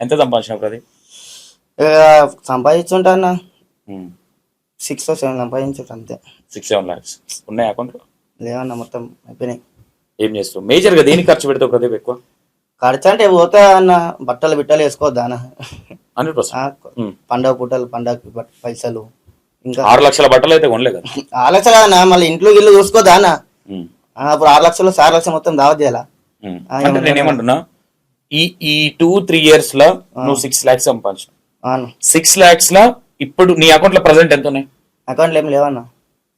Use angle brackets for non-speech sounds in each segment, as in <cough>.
ఎంత సంపాదించినావు ప్రదీప్? సంపాదించుంటా అన్న. Six seven సంపాదించుంటా అంతే. సిక్స్ సెవెన్ లాక్స్ ఉన్నాయి అకౌంట్లో? లేవన్న మొత్తం అయిపోయినాయి. ఏం చేస్తావు? మేజర్గా దేనికి ఖర్చు పెడతావు ప్రదీప్ ఎక్కువ? ఖర్చు అంటే పోతా అన్న బట్టలు బిట్టలు వేసుకోవద్దా అన్న. Hundred percent. పండగ పూటలు పండగ పైసలు ఇంకా ఆరు లక్షల బట్టలు అయితే కొనలే కదా? ఆరు లక్షలు మళ్ళీ ఇంట్లో ఇల్లు చూసుకోదా అన్న. అప్పుడు ఆరు లక్షలు ఆరు లక్షలు మొత్తం దావత్ చేయాలా? నేను ఏమంటున్నా ఈ ఈ టూ త్రీ ఇయర్స్లో నువ్వు సిక్స్ లాక్స్ సంపాదించు అవును. సిక్స్ లాక్స్లో ఇప్పుడు నీ అకౌంట్లో ప్రజెంట్ ఎంత ఉన్నాయి? అకౌంట్లో ఏం లేవన్న.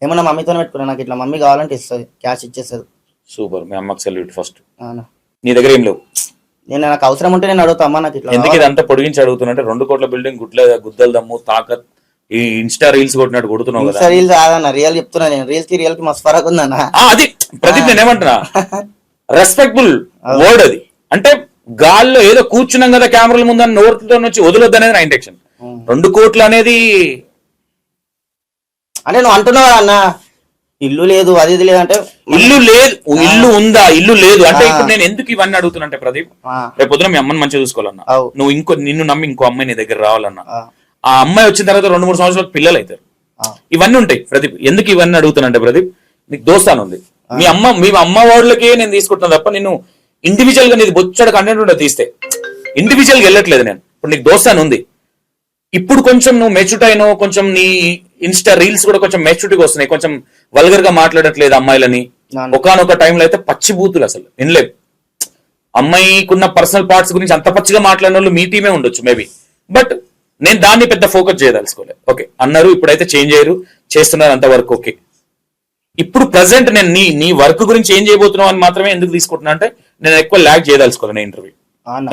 ఏమన్నా మమ్మీతోనే పెట్టుకున్నా నాకు ఇట్లా. మమ్మీ కావాలంటే ఇస్తుంది. క్యాష్ ఇచ్చేస్తుంది. సూపర్ మీ అమ్మకి సెల్యూట్ ఫస్ట్ అవునా. నీ దగ్గర ఏం లేవు? నేను నాకు అవసరం ఉంటే నేను అడుగుతా. అమ్మా నాకు ఇట్లా ఎందుకు ఇదంతా పొడిగించి అడుగుతున్నట్టే? రెండు కోట్ల బిల్డింగ్ గుడ్ల గుద్దల దమ్ము తాకత్ ఈ ఇన్స్టా రీల్స్ కొట్టినట్టు కొడుతున్నావు కదా. రీల్స్ కాదన్న రియల్ చెప్తున్నా నేను. రీల్స్కి రియల్కి మస్తు ఫరక్ ఉందన్న. అది ప్రదీప్ నేను ఏమంటున్నా రెస్పెక్టబుల్ వర్డ్ అది. అంటే గాల్లో ఏదో కూర్చున్నాం కదా కెమెరాల ముందని నోరుతో వచ్చి వదలొద్దు అనేది నా ఇంటెక్షన్ రెండు కోట్లు అనేది అంటే నువ్వు అంటున్నావు అన్న? ఇల్లు లేదు అది ఇది లేదంటే ఇల్లు లేదు ఇల్లు ఉందా? ఇల్లు లేదు. అంటే ఇప్పుడు నేను ఎందుకు ఇవన్నీ అడుగుతున్నా ప్రదీప్ ఆ, రేపు పొద్దున మీ అమ్మని మంచిగా చూసుకోవాలన్నా. నువ్వు ఇంకో నిన్ను నమ్మి ఇంకో అమ్మాయి నీ దగ్గర రావాలన్నా. ఆ, అమ్మాయి వచ్చిన తర్వాత రెండు మూడు సంవత్సరాలకు పిల్లలు అవుతారు ఇవన్నీ ఉంటాయి ప్రదీప్. ఎందుకు ఇవన్నీ అడుగుతానంటే ప్రదీప్ నీకు దోస్తాను ఉంది మీ అమ్మ మీ అమ్మ వాళ్ళకే నేను తీసుకుంటున్నా తప్ప నేను ఇండివిజువల్గా నీది బొచ్చడు కంటెంట్ ఉంటే తీస్తే. ఇండివిజువల్గా వెళ్ళట్లేదు నేను. ఇప్పుడు నీకు దోస్తాను ఉంది. ఇప్పుడు కొంచెం నువ్వు మెచ్యూట్ అయినావు కొంచెం నీ ఇన్స్టా రీల్స్ కూడా కొంచెం మెచ్యూరిటీగా వస్తున్నాయి. కొంచెం వల్గర్గా మాట్లాడట్లేదు అమ్మాయిలని. ఒకనొక టైంలో అయితే పచ్చి బూతులు అసలు. వినలేదు అమ్మాయికున్న పర్సనల్ పార్ట్స్ గురించి అంత పచ్చిగా మాట్లాడిన వాళ్ళు మీ టీమే ఉండొచ్చు మేబీ బట్ నేను దాన్ని పెద్ద ఫోకస్ చేయదలుచుకోలేదు ఓకే అన్నారు ఇప్పుడైతే చేంజ్ అయ్యారు. చేస్తున్నారు అంతవరకు ఓకే ఇప్పుడు ప్రజెంట్ నేను నీ నీ వర్క్ గురించి ఏం చేయబోతున్నావు అని మాత్రమే ఎందుకు తీసుకుంటున్నా అంటే నేను ఎక్కువ ల్యాక్ చేయదలుచుకోలేదు ఇంటర్వ్యూ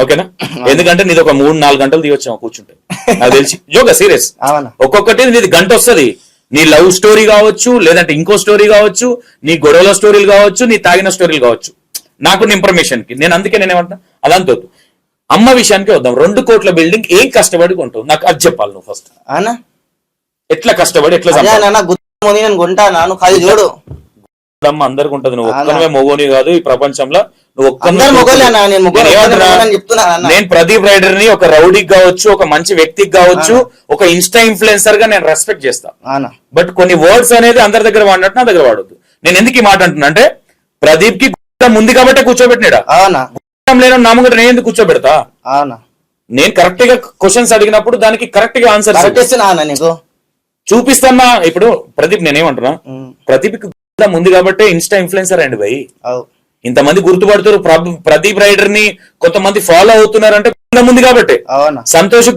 ఓకేనా ఎందుకంటే నీది ఒక మూడు నాలుగు గంటలు తీయొచ్చాము కూర్చుంటే. నాకు తెలిసి. <laughs> జోగా సీరియస్ ఒక్కొక్కటి నీది గంట వస్తది. నీ లవ్ స్టోరీ కావచ్చు లేదంటే ఇంకో స్టోరీ కావచ్చు నీ గొడవల స్టోరీలు కావచ్చు నీ తాగిన స్టోరీలు కావచ్చు. నాకు ఇన్ఫర్మేషన్కి. నేను అందుకే నేను ఏమంటున్నా? అదంతా వద్దు. అమ్మ విషయానికి వద్దాం. రెండు కోట్ల బిల్డింగ్ ఏం కష్టపడి కొంటావు? నాకు అది చెప్పాలి నువ్వు ఫస్ట్ ఎట్లా కష్టపడి ఎట్లా నువ్వు అది చూడు. అమ్మ అందరికి ఉంటది. నువ్వు ఒక్కనవే మొగోని కాదు ఈ ప్రపంచంలో. నువ్వు ఒక్కనే. నేను ప్రదీప్ రైడర్ని ఒక రౌడీకి కావచ్చు ఒక మంచి వ్యక్తికి కావచ్చు ఒక ఇన్స్టా ఇన్ఫ్లుయెన్సర్గా నేను రెస్పెక్ట్ చేస్తా. అవునా బట్ కొన్ని వర్డ్స్ అనేది అందరి దగ్గర వాడినట్టు నా దగ్గర వాడొద్దు. నేను ఎందుకు ఈ మాట అంటున్నా అంటే ప్రదీప్కి ఉంది కాబట్టి కూర్చోబెట్టినాడా? లేని నామగట నేను ఎందుకు కూర్చోబెడతా? నేను కరెక్ట్గా క్వశ్చన్స్ అడిగినప్పుడు దానికి కరెక్ట్గా ఆన్సర్ చూపిస్తానా? ఇప్పుడు ప్రదీప్ నేనేమంటున్నా? ప్రదీప్ ఉంది కాబట్టి ఇన్స్టా ఇన్ఫ్లుయెన్సర్ అండి భయ్. ఇంతమంది గుర్తుపడుతారు ప్రభ- ప్రదీప్ రైడర్ని కొంతమంది ఫాలో అవుతున్నారంటే గుర్రం ఉంది కాబట్టి. సంతోష్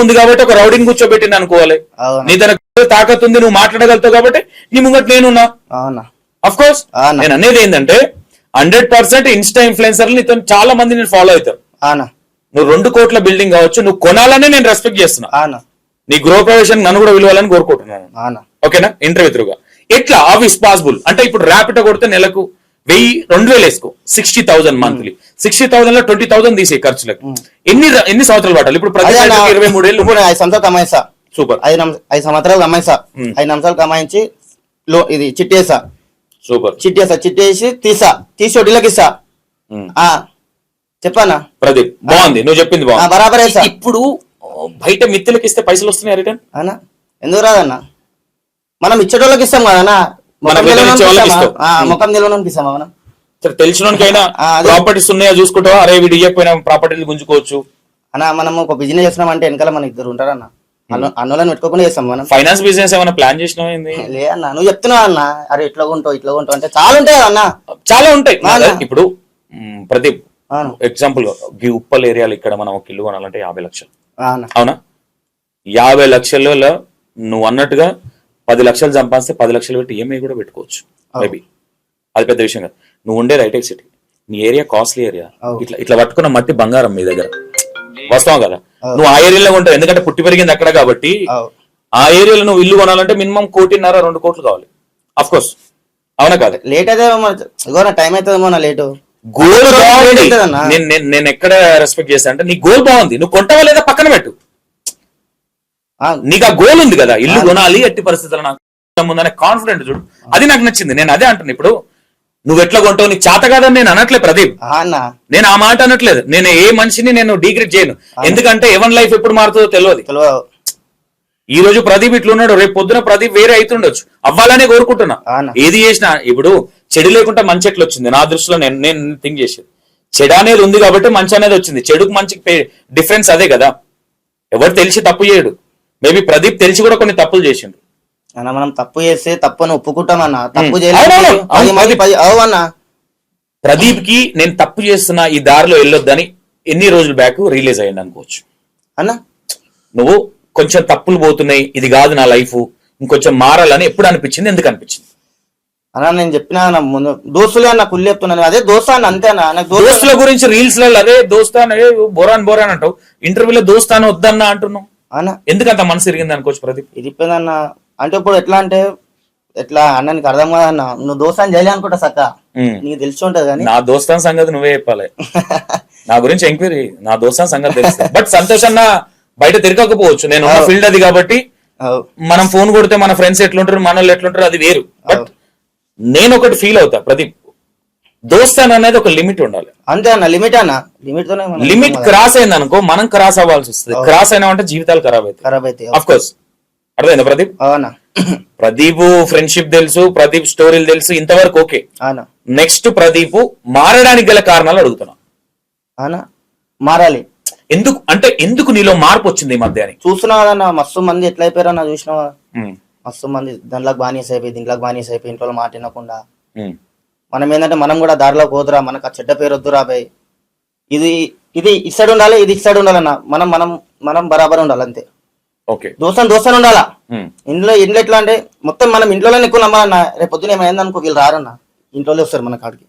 ఉంది కాబట్టి ఒక రౌడీని కూర్చోబెట్టింది అనుకోవాలి. నీ తన తాకత్ ఉంది నువ్వు మాట్లాడగలుగుతావు కాబట్టి నీ ముంగట్ నేనున్నా. Of course. నేను అనేది ఏంటంటే హండ్రెడ్ పర్సెంట్ ఇన్స్టా ఇన్ఫ్లుయెన్సర్లు నీతో చాలా మంది నేను ఫాలో అవుతారు. అవునా. నువ్వు రెండు కోట్ల బిల్డింగ్ కావచ్చు నువ్వు కొనాలనే నేను రెస్పెక్ట్ చేస్తున్నా. నీ గృహ ప్రవేశం నన్ను కూడా విలువాలని కోరుకుంటున్నాను. ఓకేనా? ఇంటర్వ్యూ త్రూగా. ఎట్లా? ఆఫ్ ఇస్ పాసిబుల్ అంటే ఇప్పుడు ర్యాపిడ్ కొడితే నెలకు వెయ్యి రెండు వేలు వేసుకో. సిక్స్టీ థౌసండ్ మంత్లీ సిక్స్టీ థౌసండ్లో ట్వంటీ థౌసండ్ తీసే ఖర్చులకు. ఎన్ని ఎన్ని సంవత్సరాలు పట్టాలి? ఇప్పుడు ప్రతి ఇరవై మూడు ఏళ్ళు. ఐదు సంవత్సరాలు కమాయిస్తా సూపర్ ఐదు ఐదు సంవత్సరాలు కమాయిస్తా ఉమ్. ఐదు నిమిషాలు కమాయించి లో ఇది చిట్టేసా? సూపర్ చిట్టేసా చిట్టేసి తీసా. తీసి వడ్డీలకి ఇస్తా. ఆ చెప్పానా ప్రదీప్ బాగుంది. నువ్వు చెప్పింది బాగుంది. బరాబర్ ఇప్పుడు బయట మిత్తులకి ఇస్తే పైసలు వస్తున్నాయి రిటర్న్ అన్నా ఎందుకు రాదన్నా? మనం ఇచ్చేటోళ్ళకి ఇస్తాం కదా మనం ముఖం ఇస్తామా? ఇస్తాం. మనం? సరే తెలిసినోనికైనా. ప్రాపర్టీస్ ఉన్నాయా చూసుకుంటావా? అరే వీడు ఇవ్వకపోయినా ప్రాపర్టీలు గుంజుకోవచ్చు. అన్న మనం ఒక బిజినెస్ చేస్తున్నామంటే వెనకాల మన ఇద్దరు ఉంటారన్న అన్న? అన్నోళ్ళని పెట్టుకోకుండా చేస్తాం మనం. ఫైనాన్స్ బిజినెస్ ఏమైనా ప్లాన్ చేసినావా ఏంది? <laughs> లే అన్న నువ్వు చెప్తున్నావు అన్న? అరే ఇట్లా ఉంటావు ఇట్లా ఉంటావు అంటే చాలా ఉంటాయి అన్న? చాలా ఉంటాయి. ఇప్పుడు ప్రదీప్ ఎగ్జాంపుల్ ఈ ఉప్పల్ ఏరియాలో ఇక్కడ మనం ఒక ఇల్లు కొనాలంటే యాభై లక్షలు. అవునా అవునా? యాభై లక్షలలో నువ్వు అన్నట్టుగా పది లక్షలు సంపాదిస్తే పది లక్షలు పెట్టి ఈఎంఐ కూడా పెట్టుకోవచ్చు. మేబీ అది పెద్ద విషయం కాదు. నువ్వు ఉండేది హైటెక్ సిటీ నీ ఏరియా కాస్ట్లీ ఏరియా. ఇట్లా ఇట్లా పట్టుకున్న మట్టి బంగారం మీ దగ్గర. వస్తావు కదా? నువ్వు ఆ ఏరియాలో ఉంటావు. ఎందుకంటే పుట్టి పెరిగింది అక్కడ కాబట్టి. ఆ ఏరియాలో నువ్వు ఇల్లు కొనాలంటే మినిమం కోటిన్నర రెండు కోట్లు కావాలి. అఫ్ కోర్స్ అవునా కాదు? లేట్ అయితే టైం అవుతుందేమో నా లేటు గోల్ బాగుంది. నేను ఎక్కడ రెస్పెక్ట్ చేస్తా అంటే నీ గోల్ బాగుంది. నువ్వు కొంటావా లేదా పక్కన పెట్టు? నీకు ఆ గోల్ ఉంది కదా ఇల్లు కొనాలి ఎట్టి పరిస్థితుల్లో నాకు ఉందనే కాన్ఫిడెంట్ చూడు. అది నాకు నచ్చింది. నేను అదే అంటున్నా ఇప్పుడు. నువ్వు ఎట్లా కొంటావు? నీకు చేత కాదని నేను అనట్లే ప్రదీప్. నేను ఆ మాట అనట్లేదు. నేను ఏ మనిషిని నేను డిగ్రేడ్ చేయను. ఎందుకంటే ఎవరి లైఫ్ ఎప్పుడు మారుతుందో తెలియదు ఈ రోజు ప్రదీప్ ఇట్లున్నాడు రేపు పొద్దున ప్రదీప్ వేరే అవుతుండొచ్చు అవ్వాలనే కోరుకుంటున్నా. ఏది చేసినా ఇప్పుడు చెడు లేకుండా మంచి ఎట్లా వచ్చింది? నా దృష్టిలో నేను నేను థింక్ చేసేది. చెడు అనేది ఉంది కాబట్టి మంచి అనేది వచ్చింది. చెడుకు మంచికి డిఫరెన్స్ అదే కదా. ఎవరు తెలిసి తప్పు చేయడు. మేబీ ప్రదీప్ తెలిసి కూడా కొన్ని తప్పులు చేసిండు. అన్న మనం తప్పు చేస్తే తప్పు అని ఒప్పుకుంటామన్న తప్పు ప్రదీప్. కి నేను తప్పు చేస్తున్నా ఈ దారిలో వెళ్ళొద్దని ఎన్ని రోజులు బ్యాక్ రిలీజ్ అయ్యింది అనుకోవచ్చు. అన్న. నువ్వు కొంచెం తప్పులు పోతున్నాయి ఇది కాదు నా లైఫ్ ఇంకొంచెం మారాలని ఎప్పుడు అనిపించింది ఎందుకు అనిపించింది? అన్న నేను చెప్పినా ముందు దోస్తులే అన్న కుళ్ళి చెప్తున్నాను అదే దోస్తా అన్న అంతే దోస్తు దోస్తుల గురించి రీల్స్ అదే దోస్తాన్ ఏ బోరాన్ బోరాన్ అంటావు. ఇంటర్వ్యూలో దోస్తాను వద్దన్నా అంటున్నావు. అన్న ఎందుకు అంత మనసు ఇరిగింది అనుకోవచ్చు ప్రదీప్? ఇది ఇప్పిందన్న అంటే ఇప్పుడు ఎట్లా అంటే ఎట్లా అన్న నీకు అర్థం కాదన్న. నువ్వు దోస్తాను చేయలే అనుకుంటా సక్క. నీకు తెలిసి ఉంటది కానీ. నా దోస్తాన్ సంగతి నువ్వే చెప్పాలి. <laughs> నా గురించి ఎంక్వైరీ నా దోస్తాన్ సంగతి తెలుసు. బట్ సంతోష్ అన్న బయట తిరగకపోవచ్చు. నేను ఫీల్డ్ అది కాబట్టి. మనం ఫోన్ కొడితే మన ఫ్రెండ్స్ ఎట్లుంటారు మన వాళ్ళు ఎట్లుంటారు అది వేరు. బట్ నేను ఒకటి ఫీల్ అవుతా ప్రదీప్. దోస్తాన్ అనేది ఒక లిమిట్ ఉండాలి. అంతే అన్న లిమిట్ అన్న. లిమిట్ తోనే లిమిట్ క్రాస్ అయింది అనుకో మనం క్రాస్ అవ్వాల్సి వస్తుంది క్రాస్ అయినామంటే జీవితాలు ఖరాబ్ అవుతాయి. ఖరాబ్ అయితే అఫ్ కోర్స్ అర్థమైందా ప్రదీప్? అవునా? ప్రదీప్ ఫ్రెండ్షిప్ తెలుసు ప్రదీప్ స్టోరీలు తెలుసు ఇంతవరకు ఓకే. అవునా? నెక్స్ట్ ప్రదీప్ మారడానికి గల కారణాలు అడుగుతున్నా. అవునా? మారాలి. ఎందుకు అంటే ఎందుకు నీలో మార్పు వచ్చింది ఈ మధ్య అని? చూస్తున్నావు కదన్న మస్తు మంది ఎట్లా అయిపోయారన్న చూసినావా? ఉమ్, మస్తు మంది దాంట్లోకి బానిస అయిపోయి దీంట్లోకి బానిస అయిపోయి ఇంట్లో మాట వినకుండా. మనం ఏంటంటే మనం కూడా దారిలో పోదురా మనకు ఆ చెడ్డ పేరు వద్దురా బాయ్ ఇది ఇది ఇటు సైడ్ ఉండాలి ఇది ఇటు సైడ్ ఉండాలన్న మనం మనం మనం బరాబర్ ఉండాలి అంతే. ఓకే. దోస్తాను దోస్తాను ఉండాలా? ఇంట్లో ఇంట్లో ఎట్లా అంటే మొత్తం మనం ఇంట్లోనే ఎక్కువ నమ్మాలన్న రేపు పొద్దున ఏమైంది అనుకో వీళ్ళు రారన్న ఇంట్లోనే వస్తారు మన కాడికి.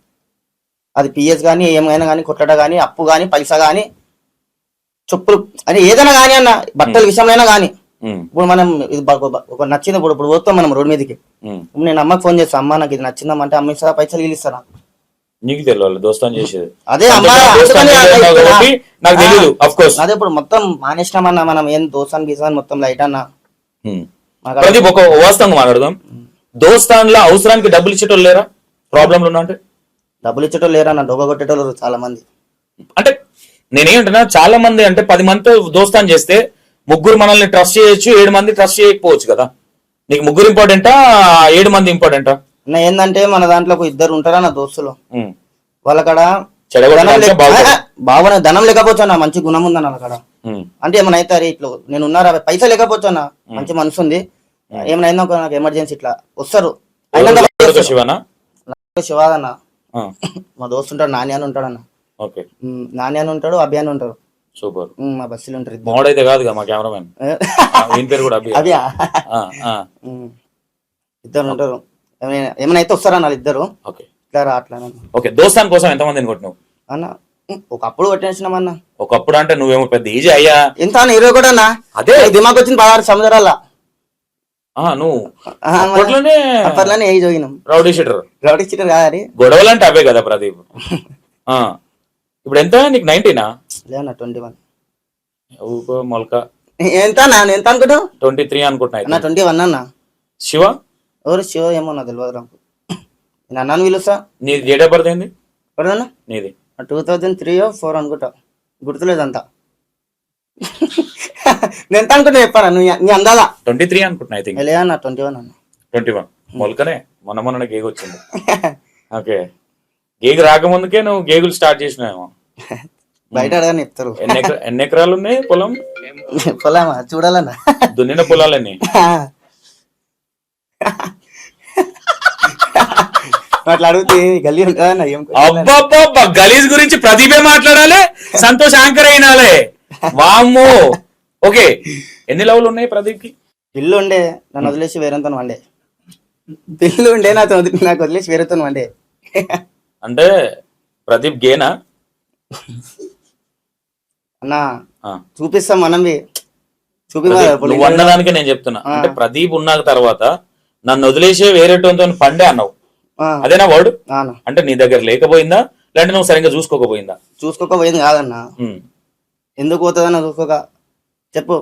అది పిఎస్ కానీ ఏమైనా కానీ కొట్టడ కానీ అప్పు కానీ పైసా కానీ చెప్పులు అని ఏదైనా కానీ అన్న బట్టల విషయంలో కానీ ఇప్పుడు మనం ఇది ఒక నచ్చింది ఇప్పుడు ఇప్పుడు పోతాం మనం రోడ్ మీదకి. నేను అమ్మకి ఫోన్ చేస్తాను అమ్మ నాకు ఇది నచ్చిందమ్మంటే అమ్మ ఇస్తారా పైసలు ఇస్తారా? నీకు తెలియాలి దోస్తాన్ చేసేది. అదే దోస్తాన్ నాకు తెలియదు అఫ్ కోర్స్ అదే ఇప్పుడు మొత్తం మానేసినామన్న మనం ఏం దోసాన్ గీసాన్ మొత్తం లైట్ అన్న. ప్రదీప్ ఒక వాస్తవంగా మాట్లాడదాం. దోస్తాన్లో అవసరానికి డబ్బులు ఇచ్చేటోళ్ళు లేరా? ప్రాబ్లంలు ఉన్నా అంటే? డబ్బులు ఇచ్చేటోళ్ళు లేరన్న డొగ్గ కొట్టేటోళ్ళు చాలా మంది అంటే నేనేమంటున్నా చాలా మంది అంటే పది మందితో దోస్తాన్ చేస్తే ముగ్గురు మనల్ని ట్రస్ట్ చేయొచ్చు ఏడు మంది ట్రస్ట్ చేయకపోవచ్చు కదా. నీకు ముగ్గురు ఇంపార్టెంటా ఏడు మంది ఇంపార్టెంటా నా ఏంటంటే మన దాంట్లో ఇద్దరు దోస్తులు. వాళ్ళకాడ ధనం లేక- బాగుంటుంది. ఆ, బాగున్నా ధనం లేకపోవచ్చు అన్న మంచి గుణం ఉందన్న వాళ్ళకాడ. అంటే ఏమైనా అయితే అరే ఇట్లా నేను ఉన్నారా పైసా లేకపోవచ్చు అన్న మంచి మనసు ఉంది. ఏమైనా అయిందో నాకు ఎమర్జెన్సీ ఇట్లా వస్తారు. శివాదన్న. మా దోస్తు ఉంటాడు నాని అని ఉంటాడు అన్న. నాని అని ఉంటాడు అభి అని ఉంటాడు సూపర్. మా బస్సులో ఉంటారు ఇద్దరు. మోడైతే కాదుగా మా కెమెరామెన్. వీని <laughs> పేరు కూడా ఆ, ఆ, ఇద్దరు ఉంటారు. ఏమైనా ఏమైనా అయితే వస్తారన్న వాళ్ళు ఇద్దరు? ఓకే. ఇట్లా రా అట్లా అన్న. ఓకే దోస్తాన్ కోసం ఎంతమందిని కొట్టినావు? అన్న ఉమ్, ఒకప్పుడు కొట్టేసినామన్న ఒకప్పుడు అంటే నువ్వేమో పెద్ద ఈజీ అయ్యా. ఎంత అన్న ఇరవై కూడా అన్న? అదే. దిమాగ్ వచ్చింది పదహారు ఆ, నువ్వు అప్పట్లోనే అప్పట్లోనే రౌడీ షీటర్. రౌడీ కాదని గొడవలు అంటే అవే కదా ప్రదీప్. ఆ. ఇప్పుడు ఎంత? నీకు నైన్టీనా? లేదన్న ట్వంటీ వన్. ఊకో మొలక. ఎంత అన్న నేను ఎంత అనుకుంటావు ట్వంటీ త్రీ అనుకుంటున్నా అన్న అయితే. ట్వంటీ వన్ అన్న. శివ? ఎవరు శివ ఏమో నా తెలియదు నాకు నేను అన్నాను పిలుస్తా నీది డేట్ ఆఫ్ బర్త్ ఏంది? ఎవరన్నా నీది. టూ థౌజండ్ త్రీ ఫోర్ అనుకుంటా. గుర్తులేదు అంతా నేను ఎంత అనుకుంటా చెప్పాను నువ్వు నీ అందాదా ట్వంటీ త్రీ అనుకుంటున్నా ఐ థింక్ లేదన్న ట్వంటీ వన్ అన్న. Twenty one. మొలకనే మొన్న మొన్న గేగ్ వచ్చింది. <laughs> ఓకే. గేగ్ రాకముందుకే నువ్వు గేగులు స్టార్ట్ చేసినావేమో. బయట అడగని చెప్తారు. ఎన్ని ఎకరా ఎన్ని ఎకరాలు ఉన్నాయి పొలం? పొలామా చూడాలన్నా. దున్నిన పొలాలన్నీ? అట్లా అడిగితే గల్లీ ఉంటుందన్న ఏం అబ్బబ్బబ్బా గలీజ్ గురించి ప్రదీపే మాట్లాడాలి సంతోష్ యాంకర్ అయినాలే. వామ్మో. ఓకే ఎన్ని లెవెల్ ఉన్నాయి ప్రదీప్కి పిల్లు ఉండే నన్ను వదిలేసి వేరేతో వండే. పిల్లు ఉండే నాతో వదిలి- నాకు వదిలేసి వేరేతో వండే. అంటే ప్రదీప్ గేనా? అన్నా. చూపిస్తాం ఇప్పుడు నువ్వు అన్నదానికే నేను చెప్తున్నా. అంటే ప్రదీప్ ఉన్నాక తర్వాత నన్ను వదిలేసే వేరేటోతో పండే అన్నావు. అదేనా వర్డ్. అంటే నీ దగ్గర లేకపోయిందా? లేదంటే నువ్వు సరిగ్గా చూసుకోకపోయిందా? చూసుకోకపోయింది కాదన్నా. ఎందుకు పోతుందన్న చూసుకోక? చెప్పు.